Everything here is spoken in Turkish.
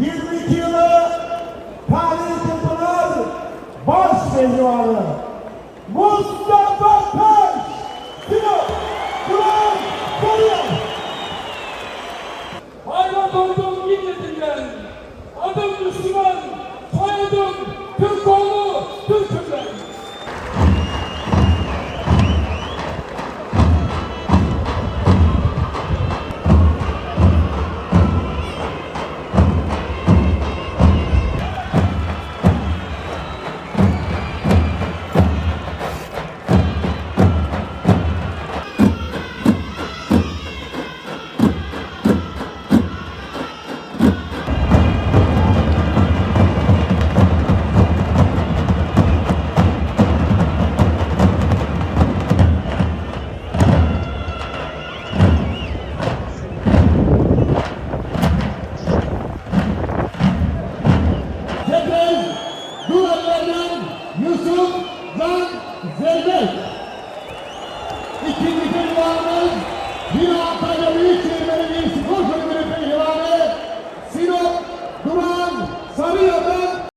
Yılı Tarihi Pınar Baş Pehlivanı Mustafa Taş Sinop Kur'an Koruyor Hayran olduğum milletinden, adım Müslüman, Eren Yusuf Can Zeybek.